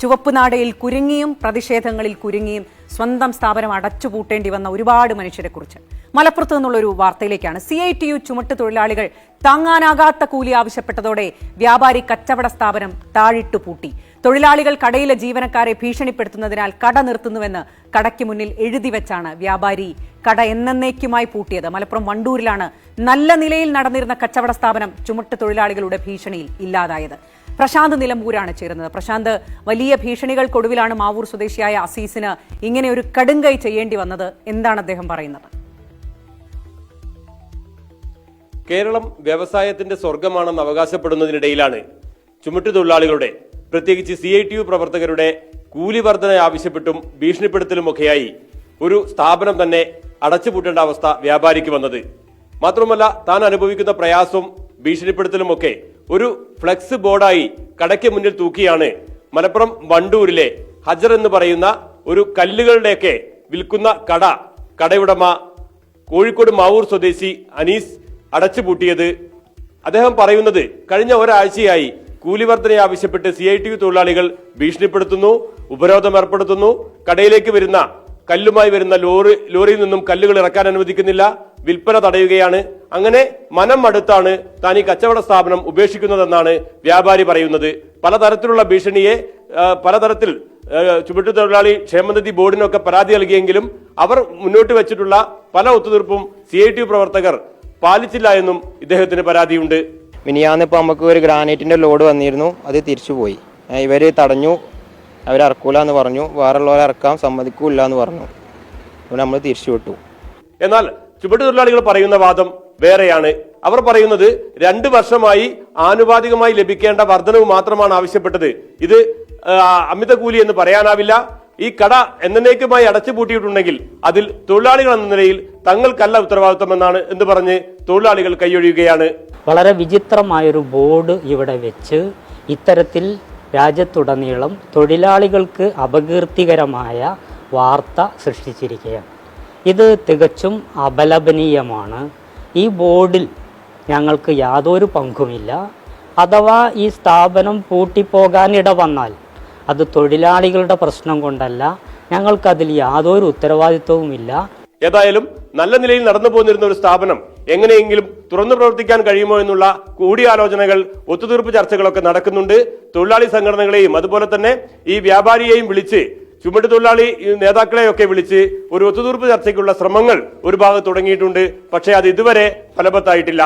ചുവപ്പ് നാടയിൽ കുരുങ്ങിയും പ്രതിഷേധങ്ങളിൽ കുരുങ്ങിയും സ്വന്തം സ്ഥാപനം അടച്ചുപൂട്ടേണ്ടി വന്ന ഒരുപാട് മനുഷ്യരെ കുറിച്ച്. മലപ്പുറത്ത് നിന്നുള്ള ഒരു വാർത്തയിലേക്കാണ്. സി ഐ ടി യു ചുമട്ട് തൊഴിലാളികൾ താങ്ങാനാകാത്ത കൂലി ആവശ്യപ്പെട്ടതോടെ വ്യാപാരി കച്ചവട സ്ഥാപനം താഴിട്ടു പൂട്ടി. തൊഴിലാളികൾ കടയിലെ ജീവനക്കാരെ ഭീഷണിപ്പെടുത്തുന്നതിനാൽ കട നിർത്തുന്നുവെന്ന് കടയ്ക്ക് മുന്നിൽ എഴുതി വെച്ചാണ് വ്യാപാരി കട എന്നേക്കുമായി പൂട്ടിയത്. മലപ്പുറം വണ്ടൂരിലാണ് നല്ല നിലയിൽ നടന്നിരുന്ന കച്ചവട സ്ഥാപനം ചുമട്ട് തൊഴിലാളികളുടെ ഭീഷണിയിൽ ഇല്ലാതായത്. പ്രശാന്ത് നിലമ്പൂരാണ് ചേരുന്നത്. പ്രശാന്ത് വലിയ ഭീഷണികൾക്കൊടുവിലാണ് മാവൂർ സ്വദേശിയായ അസീസിന് ഇങ്ങനെ ഒരു കടുങ്കൈ ചെയ്യേണ്ടി വന്നത് എന്താണ് അദ്ദേഹം പറയുന്നത്? കേരളം വ്യവസായത്തിന്റെ സ്വർഗമാണെന്ന് അവകാശപ്പെടുന്നതിനിടയിലാണ് ചുമട്ടുതൊഴിലാളികളുടെ പ്രത്യേകിച്ച് സി ഐ ടി യു പ്രവർത്തകരുടെ കൂലി വർധന ആവശ്യപ്പെട്ടും ഭീഷണിപ്പെടുത്തലുമൊക്കെയായി ഒരു സ്ഥാപനം തന്നെ അടച്ചുപൂട്ടേണ്ട അവസ്ഥ വ്യാപാരിക്ക് വന്നത്. മാത്രമല്ല താൻ അനുഭവിക്കുന്ന പ്രയാസവും ഭീഷണിപ്പെടുത്തലുമൊക്കെ ഒരു ഫ്ലെക്സ് ബോർഡായി കടയ്ക്ക് മുന്നിൽ തൂക്കിയാണ് മലപ്പുറം വണ്ടൂരിലെ ഹജർ എന്ന് പറയുന്ന ഒരു കല്ലുകളുടെയൊക്കെ വിൽക്കുന്ന കട. കടയുടമ കോഴിക്കോട് മാവൂർ സ്വദേശി അനീസ് അടച്ചുപൂട്ടിയത്. അദ്ദേഹം പറയുന്നത് കഴിഞ്ഞ ഒരാഴ്ചയായി കൂലി വർധന ആവശ്യപ്പെട്ട് സി ഐ ടി യു തൊഴിലാളികൾ ഭീഷണിപ്പെടുത്തുന്നു ഉപരോധം ഏർപ്പെടുത്തുന്നു. കടയിലേക്ക് വരുന്ന കല്ലുമായി വരുന്ന ലോറി ലോറിയിൽ നിന്നും കല്ലുകൾ ഇറക്കാൻ അനുവദിക്കുന്നില്ല. വിൽപ്പന തടയുകയാണ് അങ്ങനെ മനം മടുത്താണ് താൻ ഈ കച്ചവട സ്ഥാപനം ഉപേക്ഷിക്കുന്നതെന്നാണ് വ്യാപാരി പറയുന്നത്. പലതരത്തിലുള്ള ഭീഷണിയെ പലതരത്തിൽ ചുമട്ടു തൊഴിലാളി ക്ഷേമനിധി ബോർഡിനൊക്കെ പരാതി നൽകിയെങ്കിലും അവർ മുന്നോട്ട് വെച്ചിട്ടുള്ള പല ഒത്തുതീർപ്പും സി ഐ ടി പ്രവർത്തകർ പാലിച്ചില്ല എന്നും ഇദ്ദേഹത്തിന് പരാതിയുണ്ട്. മിനിയാന്ന് ഇപ്പോൾ നമുക്ക് ഒരു ഗ്രാനൈറ്റിന്റെ ലോഡ് വന്നിരുന്നു. അത് തിരിച്ചു പോയി. ഇവർ തടഞ്ഞു. അവർ ഇറക്കൂല എന്ന് പറഞ്ഞു. വേറെയുള്ളവരെ ഇറക്കാൻ സമ്മതിക്കൂല എന്ന് പറഞ്ഞു. അപ്പോൾ നമ്മൾ തിരിച്ചു വിട്ടു. എന്നാൽ ചുമട്ടുതൊഴിലാളികൾ പറയുന്ന വാദം വേറെയാണ്. അവർ പറയുന്നത് രണ്ട് വർഷമായി ആനുപാതികമായി ലഭിക്കേണ്ട വർധനവ് മാത്രമാണ് ആവശ്യപ്പെട്ടത്. ഇത് അമിത കൂലി എന്ന് പറയാനാവില്ല. ഈ കട എന്നേക്കുമായി അടച്ചുപൂട്ടിയിട്ടുണ്ടെങ്കിൽ അതിൽ തൊഴിലാളികൾ എന്ന നിലയിൽ തങ്ങൾക്കല്ല ഉത്തരവാദിത്വമെന്നാണ് എന്ന് പറഞ്ഞ് തൊഴിലാളികൾ കൈയൊഴിയുകയാണ്. വളരെ വിചിത്രമായൊരു ബോർഡ് ഇവിടെ വെച്ച് ഇത്തരത്തിൽ രാജ്യത്തുടനീളം തൊഴിലാളികൾക്ക് അപകീർത്തികരമായ വാർത്ത സൃഷ്ടിച്ചിരിക്കുകയാണ്. ഇത് തികച്ചും അപലപനീയമാണ്. ഈ ബോർഡിൽ ഞങ്ങൾക്ക് യാതൊരു പങ്കുമില്ല. അഥവാ ഈ സ്ഥാപനം പൂട്ടിപ്പോകാനിട വന്നാൽ അത് തൊഴിലാളികളുടെ പ്രശ്നം കൊണ്ടല്ല. ഞങ്ങൾക്കതിൽ യാതൊരു ഉത്തരവാദിത്വവുമില്ല. ഏതായാലും നല്ല നിലയിൽ നടന്നു പോന്നിരുന്ന ഒരു സ്ഥാപനം എങ്ങനെയെങ്കിലും തുറന്നു പ്രവർത്തിക്കാൻ കഴിയുമോ എന്നുള്ള കൂടിയാലോചനകൾ ഒത്തുതീർപ്പ് ചർച്ചകളൊക്കെ നടക്കുന്നുണ്ട്. തൊഴിലാളി സംഘടനകളെയും അതുപോലെ തന്നെ ഈ വ്യാപാരിയെയും വിളിച്ച് ചുമട്ട് തൊഴിലാളി നേതാക്കളെയൊക്കെ വിളിച്ച് ഒരു ഒത്തുതീർപ്പ് ചർച്ചയ്ക്കുള്ള ശ്രമങ്ങൾ ഒരു ഭാഗത്ത് തുടങ്ങിയിട്ടുണ്ട്. പക്ഷേ അത് ഇതുവരെ ഫലവത്തായിട്ടില്ല.